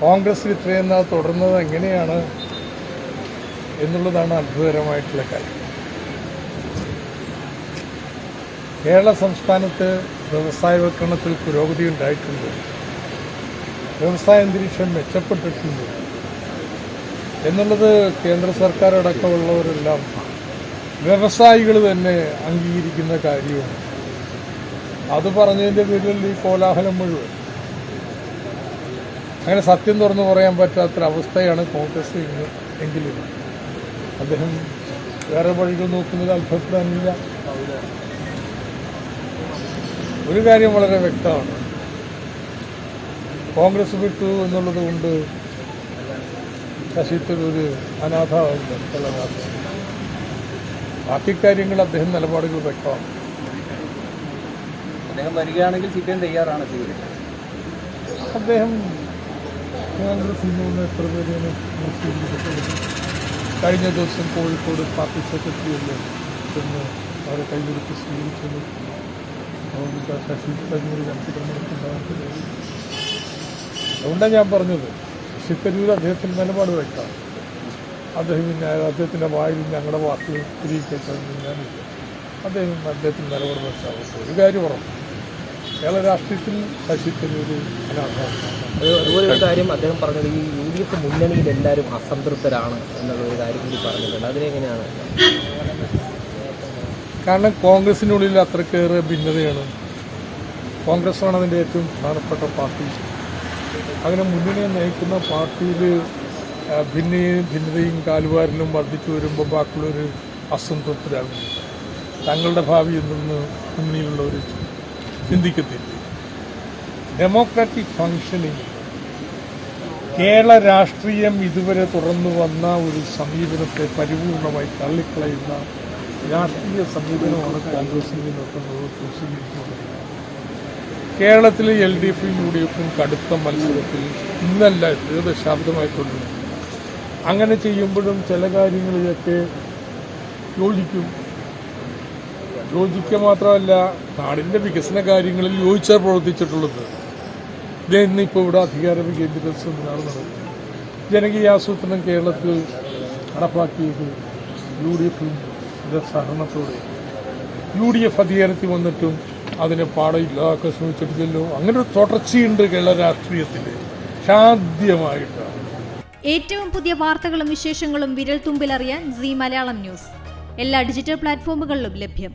കോൺഗ്രസ് ഇത്രയും നാൾ തുടർന്നത് എങ്ങനെയാണ് എന്നുള്ളതാണ് അത്ഭുതകരമായിട്ടുള്ള കാര്യം. കേരള സംസ്ഥാനത്ത് വ്യവസായവൽക്കരണത്തിൽ പുരോഗതി ഉണ്ടായിട്ടുണ്ട്. വ്യവസായ അന്തരീക്ഷം മെച്ചപ്പെട്ടിട്ടുണ്ട് എന്നുള്ളത് കേന്ദ്ര സർക്കാർ അടക്കമുള്ളവരെല്ലാം വ്യവസായികൾ തന്നെ അംഗീകരിക്കുന്ന കാര്യമാണ്. അത് പറഞ്ഞതിന്റെ പേരിൽ ഈ കോലാഹലം മുഴുവൻ അങ്ങനെ സത്യം തുറന്നു പറയാൻ പറ്റാത്തൊരവസ്ഥയാണ് കോൺഗ്രസ് ഇന്ന് എങ്കിലും. അദ്ദേഹം വേറെ വഴികൾ നോക്കുന്നത് അത്ഭുതപ്പെടാനില്ല ഒരു കാര്യം വളരെ വ്യക്തമാണ്. കോൺഗ്രസ് വിട്ടു എന്നുള്ളത് കൊണ്ട് ശശി തരൂർ അനാഥാവില്ല ബാക്കി കാര്യങ്ങൾ അദ്ദേഹം നിലപാടുകൾ വ്യക്തമാണ്. അദ്ദേഹം വരികയാണെങ്കിൽ സി തയ്യാറാണ് അദ്ദേഹം കോൺഗ്രസിൽ നിന്ന് എത്ര പേരെയാണ് കഴിഞ്ഞ ദിവസം കോഴിക്കോട് പാർട്ടി സെക്രട്ടറിയല്ലേ ചെന്ന് അവരെ കൈകൊടുത്ത് സ്വീകരിച്ചത്. അതുകൊണ്ട് ശശി തരൂർ തെരഞ്ഞെടുപ്പുണ്ടാകുന്നത് അതുകൊണ്ടാണ് ഞാൻ പറഞ്ഞത്. ശശി തരൂർ അദ്ദേഹത്തിന്റെ നിലപാട് വയ്ക്കാം അദ്ദേഹം പിന്നെ അദ്ദേഹത്തിന്റെ വായിൽ ഞങ്ങളുടെ വാക്കുകൾ സ്ഥിരീകരിക്കാൻ ഞാനില്ല അദ്ദേഹം അദ്ദേഹത്തിന്റെ നിലപാട് വെച്ചാൽ ഒരു കാര്യം ഉറപ്പ്. കേരള രാഷ്ട്രീയത്തിൽ ശശി അനാഥാണ് അതുപോലെ ഒരു കാര്യം അദ്ദേഹം പറഞ്ഞത് ഈ യു ഡി എഫ് മുന്നണിയിൽ എല്ലാവരും അസംതൃപ്തരാണ് എന്നുള്ള ഒരു കാര്യം കൂടി പറഞ്ഞിട്ടുണ്ട്. അതിനെങ്ങനെയാണ് കാരണം കോൺഗ്രസിനുള്ളിൽ അത്രക്കേറെ ഭിന്നതയാണ്. കോൺഗ്രസ്സാണ് അതിന്റെ ഏറ്റവും പ്രധാനപ്പെട്ട പാർട്ടി. അങ്ങനെ മുന്നണിയെ നയിക്കുന്ന പാർട്ടിയിൽ ഭിന്നയും ഭിന്നതയും കാലുവാരലും വർദ്ധിച്ചു വരുമ്പോൾ ബാക്കിയുള്ളൊരു അസംതൃപ്തരാകും തങ്ങളുടെ ഭാവി എന്തെന്ന് മുന്നിലുള്ളവർ ചിന്തിക്കത്തില്ല. ഡെമോക്രാറ്റിക് ഫങ്ഷനിങ് കേരള രാഷ്ട്രീയം ഇതുവരെ തുറന്നു വന്ന ഒരു സമീപനത്തെ പരിപൂർണമായി തള്ളിക്കളയുന്ന രാഷ്ട്രീയ സമീപനമാണ് കോൺഗ്രസിൽ നിർത്തുന്നത് സ്വീകരിക്കുന്നത് കേരളത്തിലെ എൽ ഡി എഫും യു ഡി എഫും കടുത്ത മത്സരത്തിൽ ഇന്നല്ല ദീർഘശാബ്ദമായി ദശാബ്ദമായിട്ടുണ്ട് അങ്ങനെ ചെയ്യുമ്പോഴും ചില കാര്യങ്ങളിലൊക്കെ യോജിക്കും. യോജിക്കുക മാത്രമല്ല നാടിന്റെ വികസന കാര്യങ്ങളിൽ യോജിച്ചാൽ പ്രവർത്തിച്ചിട്ടുള്ളത്. ഇത് ഇന്നിപ്പോൾ ഇവിടെ അധികാര വികേന്ദ്രീകരിച്ചു നടന്നത് ജനകീയ ആസൂത്രണം കേരളത്തിൽ നടപ്പാക്കിയത് യു ഡി എഫിന്റെ സഹകരണത്തോടെ. യു ഡി എഫ് അധികാരത്തിൽ വന്നിട്ടും അതിനെ ഇല്ലാതാക്കാൻ ശ്രമിച്ചിട്ടില്ലല്ലോ. അങ്ങനെ ഒരു തുടർച്ചയുണ്ട് കേരള രാഷ്ട്രീയത്തിൽ സാധ്യമായിട്ടാണ് ഏറ്റവും പുതിയ വാർത്തകളും വിശേഷങ്ങളും വിരൽ തുമ്പിലറിയാൻ സി മലയാളം ന്യൂസ്. എല്ലാ ഡിജിറ്റൽ പ്ലാറ്റ്ഫോമുകളിലും ലഭ്യം.